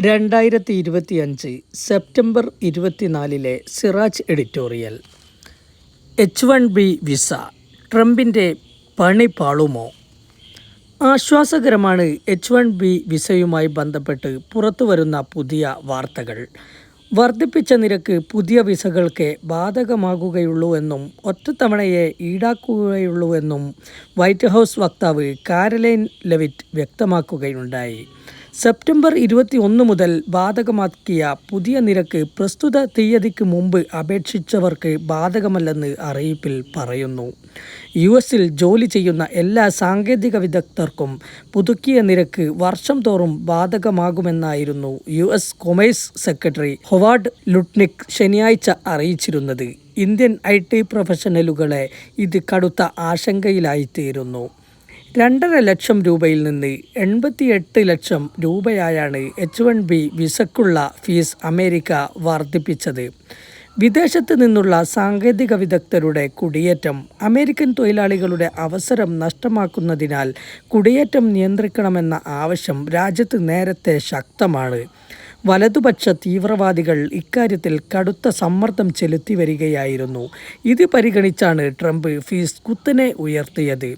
രണ്ടായിരത്തി ഇരുപത്തി അഞ്ച് സെപ്റ്റംബർ ഇരുപത്തിനാലിലെ Siraj editorial. H one B visa ട്രംപിന്റെ പണി പാളുമോ? ആശ്വാസകരമാണ് എച്ച് വൺ ബി വിസയുമായി ബന്ധപ്പെട്ട് പുറത്തു വരുന്ന പുതിയ വാർത്തകൾ. വർദ്ധിപ്പിച്ച നിരക്ക് പുതിയ വിസകൾക്ക് ബാധകമാകുകയുള്ളൂ എന്നും ഒറ്റത്തവണയെ ഈടാക്കുകയുള്ളൂ എന്നും വൈറ്റ് ഹൗസ് വക്താവ് കാരലൈൻ ലെവിറ്റ് വ്യക്തമാക്കുകയുണ്ടായി. സെപ്റ്റംബർ ഇരുപത്തി ഒന്ന് മുതൽ ബാധകമാക്കിയ പുതിയ നിരക്ക് പ്രസ്തുത തീയതിക്ക് മുമ്പ് അപേക്ഷിച്ചവർക്ക് ബാധകമല്ലെന്ന് അറിയിപ്പിൽ പറയുന്നു. യു എസിൽ ജോലി ചെയ്യുന്ന എല്ലാ സാങ്കേതിക വിദഗ്ധർക്കും പുതുക്കിയ നിരക്ക് വർഷം തോറും ബാധകമാകുമെന്നായിരുന്നു U S commerce secretary Howard Lutnick ശനിയാഴ്ച അറിയിച്ചിരുന്നത്. ഇന്ത്യൻ ഐ ടി പ്രൊഫഷണലുകളെ ഇത് കടുത്ത ആശങ്കയിലായിത്തീരുന്നു രണ്ടര ലക്ഷം രൂപയിൽ നിന്ന് എൺപത്തിയെട്ട് ലക്ഷം രൂപയായാണ് എച്ച് വൺ ബി വിസക്കുള്ള ഫീസ് അമേരിക്ക വർദ്ധിപ്പിച്ചത്. വിദേശത്ത് നിന്നുള്ള സാങ്കേതിക വിദഗ്ധരുടെ കുടിയേറ്റം അമേരിക്കൻ തൊഴിലാളികളുടെ അവസരം നഷ്ടമാക്കുന്നതിനാൽ കുടിയേറ്റം നിയന്ത്രിക്കണമെന്ന ആവശ്യം രാജ്യത്ത് നേരത്തെ ശക്തമാണ്. വലതുപക്ഷ തീവ്രവാദികൾ ഇക്കാര്യത്തിൽ കടുത്ത സമ്മർദ്ദം ചെലുത്തി വരികയായിരുന്നു. ഇത് പരിഗണിച്ചാണ് ട്രംപ് ഫീസ് കുത്തനെ ഉയർത്തിയത്.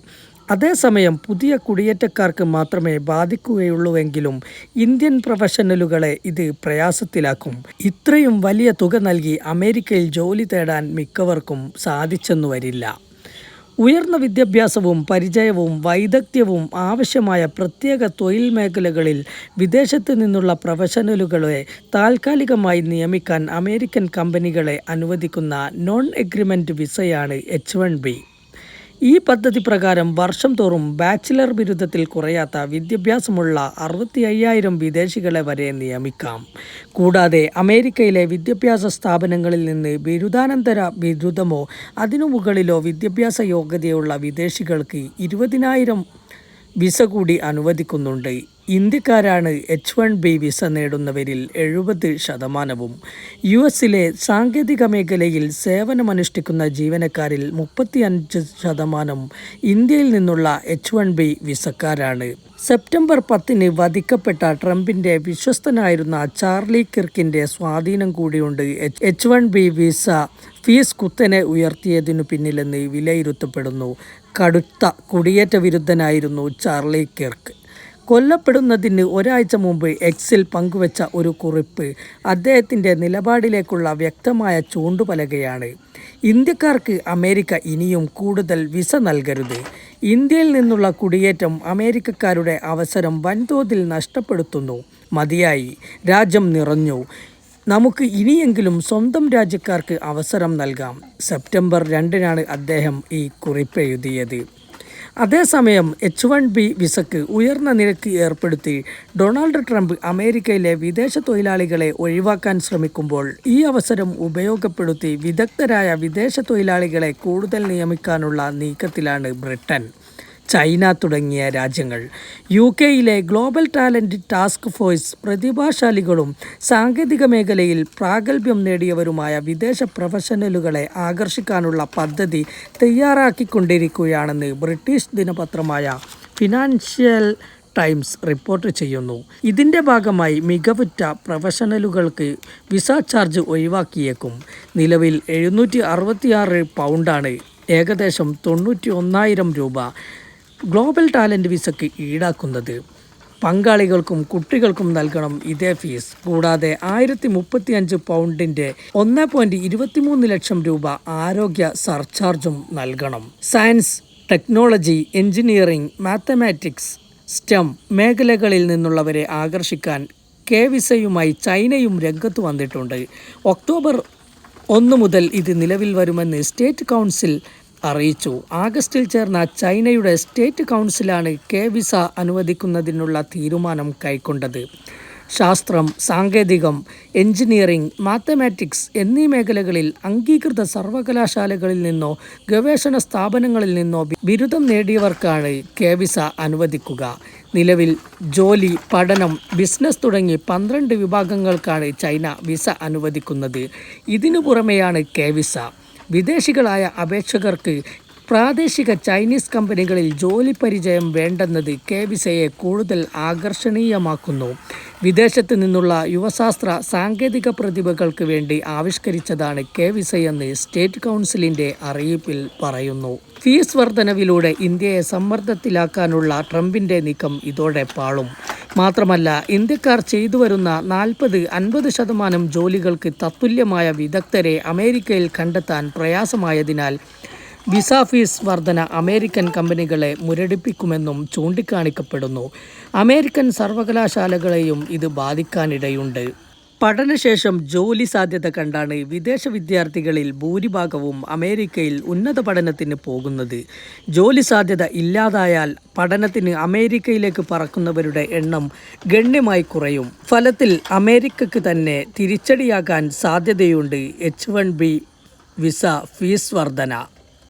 അതേസമയം പുതിയ കുടിയേറ്റക്കാർക്ക് മാത്രമേ ബാധിക്കുകയുള്ളൂവെങ്കിലും ഇന്ത്യൻ പ്രൊഫഷണലുകളെ ഇത് പ്രയാസത്തിലാക്കും. ഇത്രയും വലിയ തുക നൽകി അമേരിക്കയിൽ ജോലി തേടാൻ മിക്കവർക്കും സാധിച്ചെന്നു വരില്ല. ഉയർന്ന വിദ്യാഭ്യാസവും പരിചയവും വൈദഗ്ധ്യവും ആവശ്യമായ പ്രത്യേക തൊഴിൽ മേഖലകളിൽ വിദേശത്ത് നിന്നുള്ള പ്രൊഫഷണലുകളെ താൽക്കാലികമായി നിയമിക്കാൻ അമേരിക്കൻ കമ്പനികളെ അനുവദിക്കുന്ന നോൺ എഗ്രിമെന്റ് വിസയാണ് എച്ച് വൺ ബി ഈ പദ്ധതി പ്രകാരം വർഷം തോറും ബാച്ചിലർ ബിരുദത്തിൽ കുറയാത്ത വിദ്യാഭ്യാസമുള്ള അറുപത്തി അയ്യായിരം വിദേശികളെ വരെ നിയമിക്കാം. കൂടാതെ അമേരിക്കയിലെ വിദ്യാഭ്യാസ സ്ഥാപനങ്ങളിൽ നിന്ന് ബിരുദാനന്തര ബിരുദമോ അതിനു മുകളിലോ വിദ്യാഭ്യാസ യോഗ്യതയുള്ള വിദേശികൾക്ക് ഇരുപതിനായിരം വിസ കൂടി അനുവദിക്കുന്നുണ്ട്. ഇന്ത്യക്കാരാണ് എച്ച് വൺ ബി വിസ നേടുന്നവരിൽ എഴുപത് ശതമാനവും. യു എസിലെ സാങ്കേതിക മേഖലയിൽ സേവനമനുഷ്ഠിക്കുന്ന ജീവനക്കാരിൽ മുപ്പത്തിയഞ്ച് ശതമാനം ഇന്ത്യയിൽ നിന്നുള്ള എച്ച് വൺ ബി വിസക്കാരാണ്. സെപ്റ്റംബർ പത്തിന് വധിക്കപ്പെട്ട ട്രംപിന്റെ വിശ്വസ്തനായിരുന്ന ചാർലി കിർക്കിന്റെ സ്വാധീനം കൂടിയുണ്ട് H one B visa fees കുത്തനെ ഉയർത്തിയതിനു പിന്നിലെന്ന് വിലയിരുത്തപ്പെടുന്നു. കടുത്ത കുടിയേറ്റ വിരുദ്ധനായിരുന്നു ചാർലി കിർക്ക്. കൊല്ലപ്പെടുന്നതിന് ഒരാഴ്ച മുമ്പ് എക്സിൽ പങ്കുവച്ച ഒരു കുറിപ്പ് അദ്ദേഹത്തിന്റെ നിലപാടിലേക്കുള്ള വ്യക്തമായ ചൂണ്ടുപലകയാണ്. ഇന്ത്യക്കാർക്ക് അമേരിക്ക ഇനിയും കൂടുതൽ വിസ നൽകരുത്. ഇന്ത്യയിൽ നിന്നുള്ള കുടിയേറ്റം അമേരിക്കക്കാരുടെ അവസരം വൻതോതിൽ നഷ്ടപ്പെടുത്തുന്നു. മതിയായി. രാജ്യം നിറഞ്ഞു. നമുക്ക് ഇനിയെങ്കിലും സ്വന്തം രാജ്യക്കാർക്ക് അവസരം നൽകാം. സെപ്റ്റംബർ രണ്ടിനാണ് അദ്ദേഹം ഈ കുറിപ്പ് എഴുതിയത്. അതേസമയം എച്ച് വൺ ബി വിസക്ക് ഉയർന്ന നിരക്ക് ഏർപ്പെടുത്തി. ഡൊണാൾഡ് ട്രംപ് അമേരിക്കയിലെ വിദേശ തൊഴിലാളികളെ ഒഴിവാക്കാൻ ശ്രമിക്കുമ്പോൾ ഈ അവസരം ഉപയോഗപ്പെടുത്തി വിദഗ്ധരായ വിദേശ തൊഴിലാളികളെ കൂടുതൽ നിയമിക്കാനുള്ള നീക്കത്തിലാണ് ബ്രിട്ടൻ. ചൈന തുടങ്ങിയ രാജ്യങ്ങൾ. യു കെയിലെ ഗ്ലോബൽ ടാലന്റ് ടാസ്ക് ഫോഴ്സ് പ്രതിഭാശാലികളും സാങ്കേതിക മേഖലയിൽ പ്രാഗൽഭ്യം നേടിയവരുമായ വിദേശ പ്രൊഫഷണലുകളെ ആകർഷിക്കാനുള്ള പദ്ധതി തയ്യാറാക്കിക്കൊണ്ടിരിക്കുകയാണെന്ന് ബ്രിട്ടീഷ് ദിനപത്രമായ ഫിനാൻഷ്യൽ ടൈംസ് റിപ്പോർട്ട് ചെയ്യുന്നു. ഇതിന്റെ ഭാഗമായി മികവുറ്റ പ്രൊഫഷണലുകൾക്ക് വിസ ചാർജ് ഒഴിവാക്കിയേക്കും. നിലവിൽ എഴുന്നൂറ്റി അറുപത്തിയാറ് പൗണ്ടാണ് ഏകദേശം തൊണ്ണൂറ്റി ഒന്നായിരം രൂപ. ഗ്ലോബൽ ടാലന്റ് വിസയ്ക്ക് ഈടാക്കുന്നത്. പങ്കാളികൾക്കും കുട്ടികൾക്കും നൽകണം ഇതേ ഫീസ്. കൂടാതെ ആയിരത്തി മുപ്പത്തി അഞ്ച് പൗണ്ടിന്റെ ഒന്ന് പോയിന്റ് ഇരുപത്തിമൂന്ന് ലക്ഷം രൂപ ആരോഗ്യ സർചാർജും നൽകണം. Science technology engineering mathematics STEM മേഖലകളിൽ നിന്നുള്ളവരെ ആകർഷിക്കാൻ കെ വിസയുമായി ചൈനയും രംഗത്ത് വന്നിട്ടുണ്ട്. ഒക്ടോബർ ഒന്ന് മുതൽ ഇത് നിലവിൽ വരുമെന്ന് സ്റ്റേറ്റ് കൗൺസിൽ അറിയിച്ചു. ആഗസ്റ്റിൽ ചേർന്ന ചൈനയുടെ സ്റ്റേറ്റ് കൗൺസിലാണ് കെ വിസ അനുവദിക്കുന്നതിനുള്ള തീരുമാനം കൈക്കൊണ്ടത്. ശാസ്ത്രം സാങ്കേതികം എഞ്ചിനീയറിംഗ് മാത്തമാറ്റിക്സ് എന്നീ മേഖലകളിൽ അംഗീകൃത സർവകലാശാലകളിൽ നിന്നോ ഗവേഷണ സ്ഥാപനങ്ങളിൽ നിന്നോ ബിരുദം നേടിയവർക്കാണ് കെ വിസ അനുവദിക്കുക. നിലവിൽ ജോലി പഠനം ബിസിനസ് തുടങ്ങി പന്ത്രണ്ട് വിഭാഗങ്ങൾക്കാണ് ചൈന വിസ അനുവദിക്കുന്നത്. ഇതിനു പുറമെയാണ് കെ വിസ. വിദേശികളായ അപേക്ഷകർക്ക് പ്രാദേശിക ചൈനീസ് കമ്പനികളിൽ ജോലി പരിചയം വേണ്ടെന്നത് കെ വിസയെ കൂടുതൽ ആകർഷണീയമാക്കുന്നു. വിദേശത്ത് നിന്നുള്ള യുവശാസ്ത്ര സാങ്കേതിക പ്രതിഭകൾക്ക് വേണ്ടി ആവിഷ്കരിച്ചതാണ് കെ വിസയെന്ന് സ്റ്റേറ്റ് കൗൺസിലിന്റെ അറിയിപ്പിൽ പറയുന്നു. ഫീസ് വർധനവിലൂടെ ഇന്ത്യയെ സമ്മർദ്ദത്തിലാക്കാനുള്ള ട്രംപിന്റെ നീക്കം ഇതോടെ പാളും. മാത്രമല്ല ഇന്ത്യക്കാർ ചെയ്തു വരുന്ന നാൽപ്പത് അൻപത് ശതമാനം ജോലികൾക്ക് തത്തുല്യമായ വിദഗ്ധരെ അമേരിക്കയിൽ കണ്ടെത്താൻ പ്രയാസമായതിനാൽ വിസ ഫീസ് വർധന അമേരിക്കൻ കമ്പനികളെ മുരടിപ്പിക്കുമെന്നും ചൂണ്ടിക്കാണിക്കപ്പെടുന്നു. അമേരിക്കൻ സർവകലാശാലകളെയും ഇത് ബാധിക്കാനിടയുണ്ട്. പഠനശേഷം ജോലി സാധ്യത കണ്ടാണ് വിദേശ വിദ്യാർത്ഥികളിൽ ഭൂരിഭാഗവും അമേരിക്കയിൽ ഉന്നത പഠനത്തിന് പോകുന്നത്. ജോലി സാധ്യത ഇല്ലാതായാൽ പഠനത്തിന് അമേരിക്കയിലേക്ക് പറക്കുന്നവരുടെ എണ്ണം ഗണ്യമായി കുറയും. ഫലത്തിൽ അമേരിക്കയ്ക്ക് തന്നെ തിരിച്ചടിയാകാൻ സാധ്യതയുണ്ട്. H one B visa fees വർധന.